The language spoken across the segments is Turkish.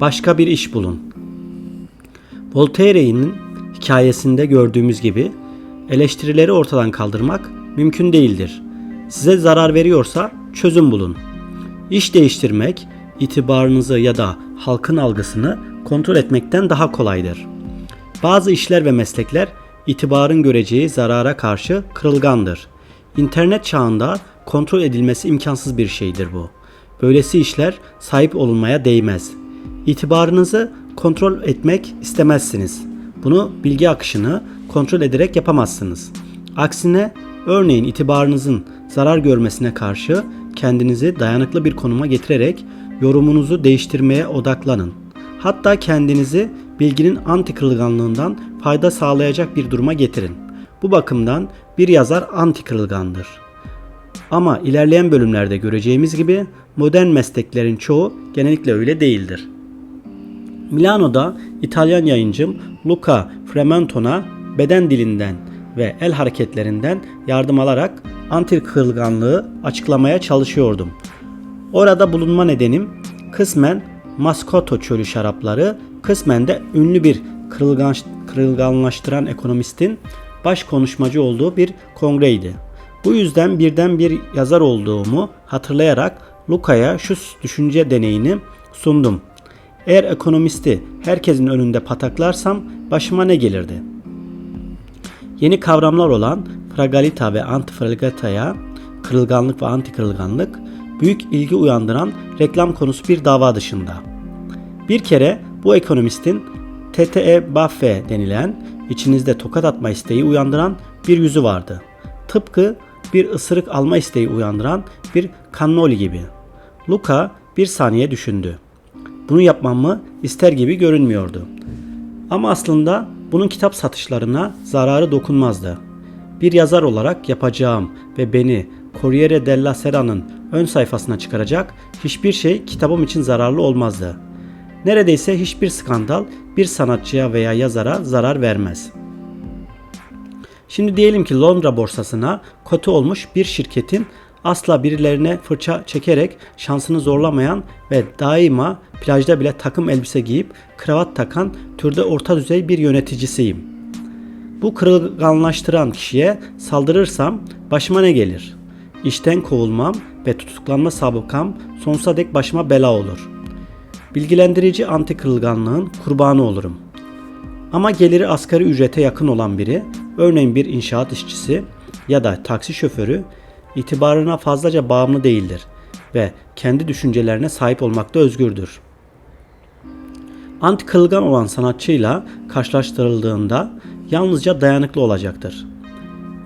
başka bir iş bulun. Voltaire'nin hikayesinde gördüğümüz gibi eleştirileri ortadan kaldırmak mümkün değildir. Size zarar veriyorsa çözüm bulun. İş değiştirmek itibarınızı ya da halkın algısını kontrol etmekten daha kolaydır. Bazı işler ve meslekler itibarın göreceği zarara karşı kırılgandır. İnternet çağında kontrol edilmesi imkansız bir şeydir bu. Böylesi işler sahip olunmaya değmez. İtibarınızı kontrol etmek istemezsiniz. Bunu bilgi akışını kontrol ederek yapamazsınız. Aksine örneğin itibarınızın zarar görmesine karşı kendinizi dayanıklı bir konuma getirerek yorumunuzu değiştirmeye odaklanın. Hatta kendinizi bilginin anti kırılganlığından fayda sağlayacak bir duruma getirin. Bu bakımdan bir yazar anti kırılgandır. Ama ilerleyen bölümlerde göreceğimiz gibi modern mesleklerin çoğu genellikle öyle değildir. Milano'da İtalyan yayıncım Luca Fremonton'a beden dilinden ve el hareketlerinden yardım alarak anti kırılganlığı açıklamaya çalışıyordum. Orada bulunma nedenim kısmen Maskoto çölü şarapları, kısmen de ünlü bir kırılgan, kırılganlaştıran ekonomistin baş konuşmacı olduğu bir kongreydi. Bu yüzden birden bir yazar olduğumu hatırlayarak Luka'ya şu düşünce deneyini sundum. Eğer ekonomisti herkesin önünde pataklarsam başıma ne gelirdi? Yeni kavramlar olan fragalita ve antifragalita'ya kırılganlık ve anti kırılganlık büyük ilgi uyandıran reklam konusu bir dava dışında. Bir kere bu ekonomistin TTE Baffe denilen içinizde tokat atma isteği uyandıran bir yüzü vardı. Tıpkı bir ısırık alma isteği uyandıran bir cannoli gibi. Luca bir saniye düşündü. Bunu yapmam mı ister gibi görünmüyordu. Ama aslında bunun kitap satışlarına zararı dokunmazdı. Bir yazar olarak yapacağım ve beni Corriere della Sera'nın ön sayfasına çıkaracak hiçbir şey kitabım için zararlı olmazdı. Neredeyse hiçbir skandal bir sanatçıya veya yazara zarar vermez. Şimdi diyelim ki Londra borsasına kotu olmuş bir şirketin asla birilerine fırça çekerek şansını zorlamayan ve daima plajda bile takım elbise giyip kravat takan türde orta düzey bir yöneticisiyim. Bu kırılganlaştıran kişiye saldırırsam başıma ne gelir? İşten kovulmam ve tutuklanma sabıkam sonsuza dek başıma bela olur. Bilgilendirici anti kırılganlığın kurbanı olurum. Ama geliri asgari ücrete yakın olan biri, örneğin bir inşaat işçisi ya da taksi şoförü itibarına fazlaca bağımlı değildir ve kendi düşüncelerine sahip olmakta özgürdür. Anti kırılgan olan sanatçıyla karşılaştırıldığında yalnızca dayanıklı olacaktır.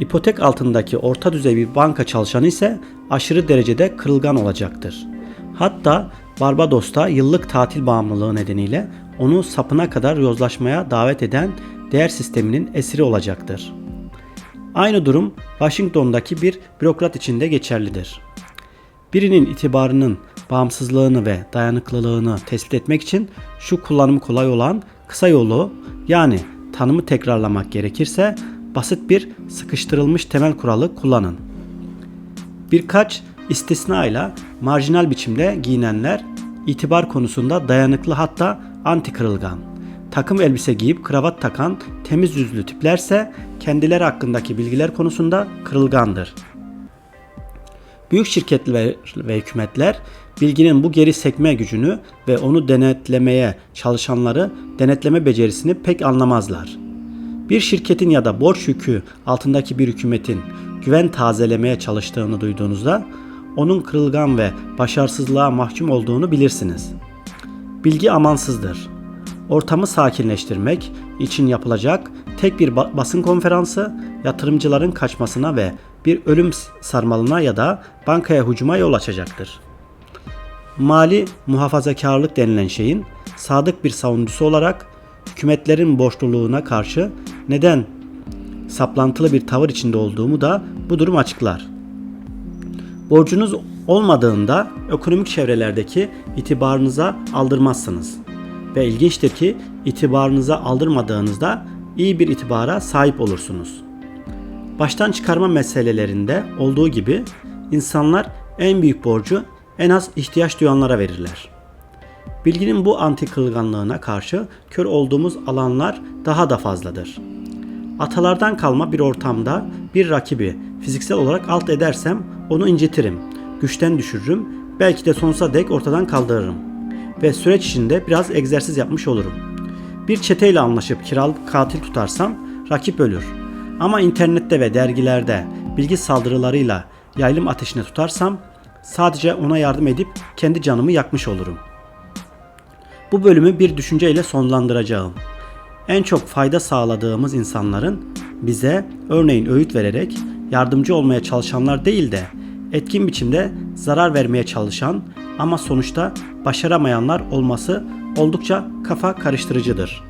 İpotek altındaki orta düzey bir banka çalışanı ise aşırı derecede kırılgan olacaktır. Hatta Barbados'ta yıllık tatil bağımlılığı nedeniyle onu sapına kadar yozlaşmaya davet eden değer sisteminin esiri olacaktır. Aynı durum Washington'daki bir bürokrat için de geçerlidir. Birinin itibarının bağımsızlığını ve dayanıklılığını tespit etmek için şu kullanımı kolay olan kısa yolu yani tanımı tekrarlamak gerekirse basit bir sıkıştırılmış temel kuralı kullanın. Birkaç istisnayla marjinal biçimde giyinenler itibar konusunda dayanıklı hatta anti kırılgan. Takım elbise giyip kravat takan temiz yüzlü tiplerse kendileri hakkındaki bilgiler konusunda kırılgandır. Büyük şirketler ve hükümetler bilginin bu geri sekme gücünü ve onu denetlemeye çalışanları denetleme becerisini pek anlamazlar. Bir şirketin ya da borç yükü altındaki bir hükümetin güven tazelemeye çalıştığını duyduğunuzda onun kırılgan ve başarısızlığa mahkum olduğunu bilirsiniz. Bilgi amansızdır. Ortamı sakinleştirmek için yapılacak tek bir basın konferansı yatırımcıların kaçmasına ve bir ölüm sarmalına ya da bankaya hücuma yol açacaktır. Mali muhafazakarlık denilen şeyin sadık bir savunucusu olarak hükümetlerin borçluluğuna karşı neden saplantılı bir tavır içinde olduğumu da bu durum açıklar. Borcunuz olmadığında ekonomik çevrelerdeki itibarınıza aldırmazsınız. Ve ilginçtir ki itibarınıza aldırmadığınızda iyi bir itibara sahip olursunuz. Baştan çıkarma meselelerinde olduğu gibi insanlar en büyük borcu en az ihtiyaç duyanlara verirler. Bilginin bu anti kılganlığına karşı kör olduğumuz alanlar daha da fazladır. Atalardan kalma bir ortamda bir rakibi fiziksel olarak alt edersem onu incitirim, güçten düşürürüm, belki de sonsuza dek ortadan kaldırırım. Ve süreç içinde biraz egzersiz yapmış olurum. Bir çeteyle anlaşıp kiralık katil tutarsam rakip ölür. Ama internette ve dergilerde bilgi saldırılarıyla yaylım ateşine tutarsam sadece ona yardım edip kendi canımı yakmış olurum. Bu bölümü bir düşünceyle sonlandıracağım. En çok fayda sağladığımız insanların bize örneğin öğüt vererek yardımcı olmaya çalışanlar değil de etkin biçimde zarar vermeye çalışan ama sonuçta başaramayanlar olması oldukça kafa karıştırıcıdır.